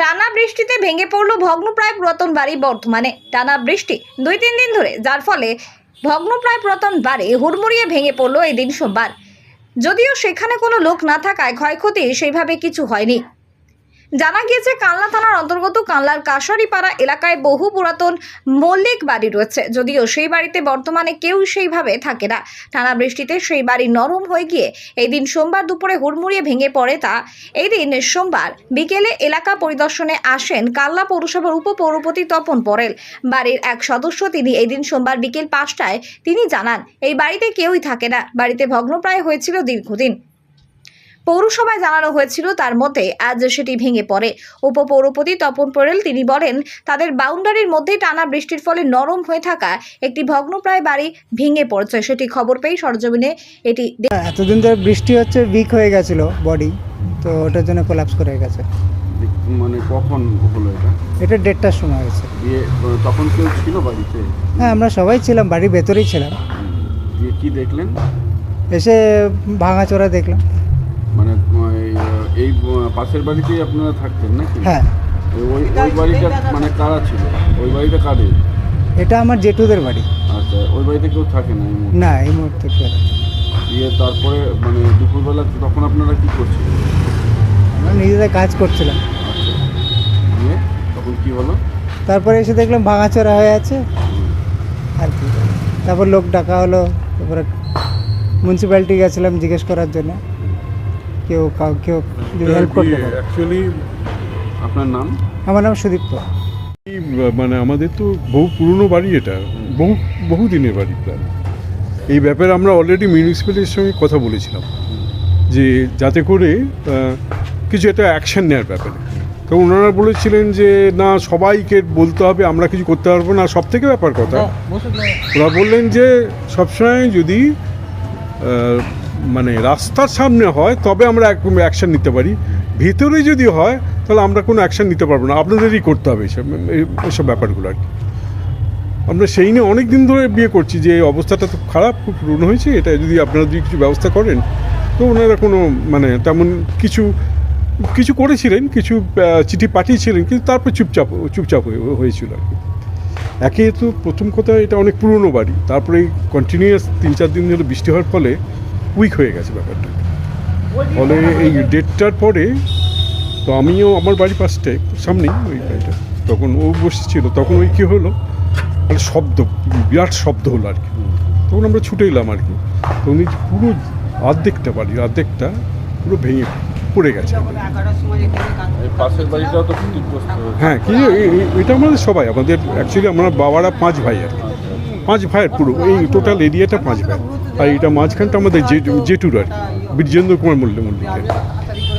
টানা বৃষ্টিতে ভেঙে পড়ল ভগ্নপ্রায় পুরাতন বাড়ি বর্ধমানে। টানা বৃষ্টি দুই তিন দিন ধরে, যার ফলে ভগ্নপ্রায় পুরাতন বাড়ি হুড়মুড়িয়ে ভেঙে পড়ল এই দিন সোমবার। যদিও সেখানে কোনো লোক না থাকায় ক্ষয়ক্ষতি সেইভাবে কিছু হয়নি। জানা গিয়েছে কানলা থানার অন্তর্গত কানলার কাশারিপাড়া এলাকায় বহু পুরাতন মল্লিক বাড়ি রয়েছে। যদিও সেই বাড়িতে বর্তমানে কেউ সেইভাবে থাকে না। টানা বৃষ্টিতে সেই বাড়ি নরম হয়ে গিয়ে এই দিন সোমবার দুপুরে হুড়মুড়িয়ে ভেঙে পড়ে তা। এই দিন সোমবার বিকেলে এলাকা পরিদর্শনে আসেন কাল্লা পৌরসভার উপপৌরপতি তপন পরেল। বাড়ির এক সদস্য তিনি এই দিন সোমবার বিকেল পাঁচটায় তিনি জানান, এই বাড়িতে কেউই থাকে না। বাড়িতে ভগ্নপ্রায় হয়েছিল দীর্ঘদিন। পৌরসভায় জানানো হয়েছিল তার মতে আজ সেটি ভেঙে পড়ে। উপপৌরপতি তপন পোরেল তিনি বলেন তাদের বাউন্ডারির মধ্যেই টানা বৃষ্টির ফলে নরম হয়ে থাকা একটি ভগ্নপ্রায় বাড়ি ভেঙে পড়ছে। সেটি খবর পেয়ে সরজমিনে এটি হ্যাঁ, এতদিন ধরে বৃষ্টি হচ্ছে উইক হয়ে গেছিল বডি তো ওটার জন্য কোলাপস করে গেছে। মানে কখন হলো এটা? এটা দেড়টার সময় হয়েছে। দিয়ে তখন কেউ ছিল বাড়িতে? হ্যাঁ আমরা সবাই ছিলাম বাড়ির ভেতরেই ছিলাম। দিয়ে কি দেখলেন? এসে ভাঙাচোরা দেখলাম। এই, পাশের বাড়িতেই আপনারা থাকতেন নাকি? হ্যাঁ। ওই ওই বাড়িটা মানে কারা ছিল? ওই বাড়িটা কাদের? এটা আমার জেঠুদের বাড়ি। আচ্ছা ওই বাড়িতে কেউ থাকে না না এই মুহূর্তে কেউ। দিয়ে তারপরে মানে দুপুরবেলা তখন আপনারা কি করছিলেন? আমরা নিজেদের কাজ করছিলাম। আচ্ছা। দিয়ে তখন কি হলো? তারপরে এসে দেখলাম ভাঙাচোরা হয়ে আছে। আর কি। তারপর লোক ডাকা হলো। তারপরে মিউনিসিপ্যালিটি গেছিলাম জিজ্ঞেস করার জন্য। কেউ কাউ যদি হেল্প করতে পারে। অ্যাকচুয়ালি আপনার নাম? আমার নাম সুদীপ্ত। মানে আমাদের তো বহু পুরনো বাড়ি এটা বহু বহু দিনের বাড়ি প্রায়। এই ব্যাপারে আমরা অলরেডি মিউনিসিপ্যালিটির সঙ্গে কথা বলেছিলাম যে যাতে করে কিছু একটা অ্যাকশন নেওয়ার ব্যাপারে। তো ওনারা বলেছিলেন যে না সবাইকে বলতে হবে আমরা কিছু করতে পারব না। সব থেকে ব্যাপার কথা। ওরা বললেন যে সবসময় যদি মানে রাস্তার সামনে হয়, তবে আমরা অ্যাকশন নিতে পারি। ভিতরে যদি হয়, তাহলে আমরা কোনো অ্যাকশন নিতে পারব না। আপনাদেরই করতে হবে এসব এসব ব্যাপারগুলো আর কি। আমরা সেই নিয়ে অনেক দিন ধরে বিয়ে করছি যে অবস্থাটা তো খারাপ, খুব পুরনো হয়েছে। এটা যদি আপনারা যদি কিছু ব্যবস্থা করেন, তো ওনারা কোনো মানে তেমন কিছু কিছু করেছিলেন, কিছু চিঠি পাঠিয়েছিলেন, কিন্তু তারপর চুপচাপ চুপচাপ হয়ে, হয়েছিল আর কি। একে তো প্রথম কথা, এটা অনেক পুরনো বাড়ি। তারপরে কন্টিনিউয়াস তিন চার দিন ধরে বৃষ্টি হওয়ার ফলে উইক হয়ে গেছে ব্যাপারটা। ফলে এই ডেটটার পরে তো আমিও আমার বাড়ির পাশটায় সামনেই ওই বাড়িটা তখন ও বসেছিল তখন ওই কী হলো? মানে শব্দ বিরাট শব্দ হলো আর কি। তখন আমরা ছুটে এলাম আর কি। তো উনি পুরো অর্ধেকটা বাড়ির অর্ধেকটা পুরো ভেঙে পড়ে গেছে। হ্যাঁ কি এটা আমাদের সবাই আমাদের অ্যাকচুয়ালি আমার বাবারা পাঁচ ভাই আর কি। পাঁচ ভাইয়ের পুরো এই টোটাল এরিয়াটা পাঁচ ভাই। আর এটা মাঝখানটা আমাদের জেঠুর আর বীরজেন্দ্র কুমার মল্ল মল্লিকের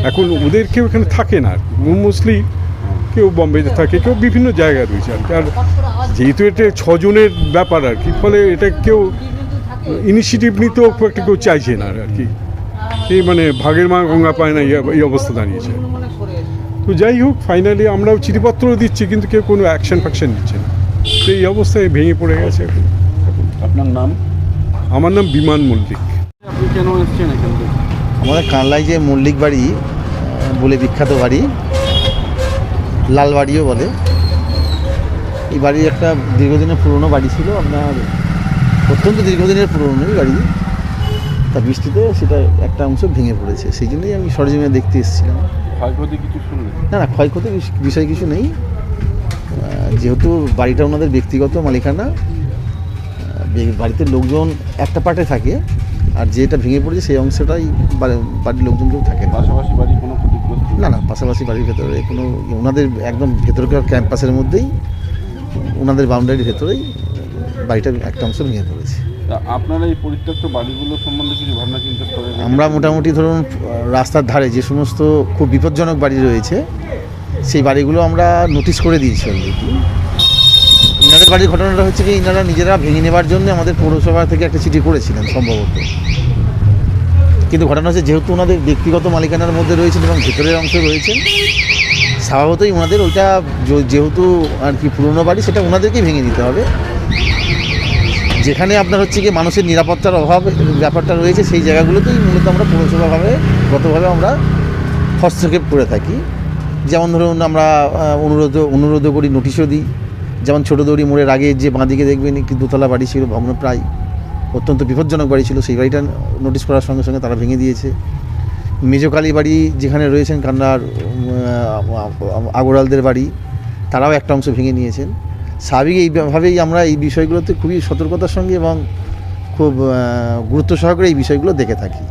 এখন ওদের কেউ এখানে থাকে না মোস্টলি কেউ বম্বেতে থাকে, কেউ বিভিন্ন জায়গায় রয়েছে আর আর যেহেতু এটা ছজনের ব্যাপার আর কি, ফলে এটা কেউ ইনিশিয়েটিভ নিতেও খুব একটা কেউ চাইছে না আর কি। এই মানে ভাগের মা গঙ্গা পায় না, এই- অবস্থা দাঁড়িয়েছে। তো যাই হোক ফাইনালি আমরাও চিঠিপত্র দিচ্ছি, কিন্তু কেউ কোনো অ্যাকশন ফ্যাকশন নিচ্ছে না। তো এই অবস্থায় ভেঙে পড়ে গেছে। আপনার নাম? আমার নাম বিমান মল্লিক। আপনি কেন এসছেন এখান? আমাদের কানলায় যে মল্লিক বাড়ি বলে বিখ্যাত বাড়ি লালবাড়িও বলে। এই বাড়ির একটা দীর্ঘদিনের পুরনো বাড়ি ছিল আপনার অত্যন্ত দীর্ঘদিনের পুরনো এই বাড়ি। তা বৃষ্টিতে সেটা একটা অংশ ভেঙে পড়েছে সেই জন্যই আমি সরজমিনে দেখতে এসেছিলাম। ক্ষয়ক্ষতি কিছু না না ক্ষয়ক্ষতির বিষ- বিষয় কিছু নেই। যেহেতু বাড়িটা ওনাদের ব্যক্তিগত মালিকানা বাড়িতে লোকজন একটা পার্টে থাকে আর যেটা ভেঙে পড়েছে সেই অংশটাই বাড়ির লোকজন কেউ থাকে। না পাশাপাশি বাড়ি কোনো ক্ষতিগ্রস্ত না না পাশাপাশি বাড়ির ভেতরে কোনো ওনাদের একদম ভেতরকার ক্যাম্পাসের মধ্যেই ওনাদের বাউন্ডারির ভেতরেই বাড়িটা একটা অংশ ভেঙে পড়েছে। আপনারা এই পরিত্যক্ত বাড়িগুলো সম্বন্ধে কিছু ভাবনা চিন্তা করে আমরা মোটামুটি ধরুন রাস্তার ধারে যে সমস্ত খুব বিপজ্জনক বাড়ি রয়েছে সেই বাড়িগুলো আমরা নোটিশ করে দিয়েছি অলরেডি ইনাদের বাড়ির ঘটনাটা হচ্ছে কি ইনারা নিজেরা ভেঙে নেবার জন্য আমাদের পৌরসভা থেকে একটা চিঠি করেছিলেন সম্ভবত। কিন্তু ঘটনা হচ্ছে, যেহেতু ওনাদের ব্যক্তিগত মালিকানার মধ্যে রয়েছেন এবং ভেতরের অংশ রয়েছেন, স্বভাবতই ওনাদের ওইটা যেহেতু আর কি পুরনো বাড়ি, সেটা ওনাদেরকেই ভেঙে দিতে হবে। যেখানে আপনার হচ্ছে কি, মানুষের নিরাপত্তার অভাব ব্যাপারটা রয়েছে, সেই জায়গাগুলোতেই মূলত আমরা পৌরসভাভাবে, গতভাবে আমরা হস্তক্ষেপ করে থাকি। যেমন ধরুন আমরা অনুরোধ অনুরোধ করি, নোটিশও দিই। যেমন ছোটো দৌড়ি মোড়ের আগে যে বাঁদিকে দেখবেন একটি দোতলা বাড়ি ছিল ভগ্নপ্রায় অত্যন্ত বিপজ্জনক বাড়ি ছিল, সেই বাড়িটা নোটিশ করার সঙ্গে সঙ্গে তারা ভেঙে দিয়েছে। মেজকালী বাড়ি যেখানে রয়েছেন কান্নার আগরওয়ালদের বাড়ি, তারাও একটা অংশ ভেঙে নিয়েছেন। স্বাভাবিক এইভাবেই আমরা এই বিষয়গুলোতে খুবই সতর্কতার সঙ্গে এবং খুব গুরুত্ব সহকারে এই বিষয়গুলো দেখে থাকি।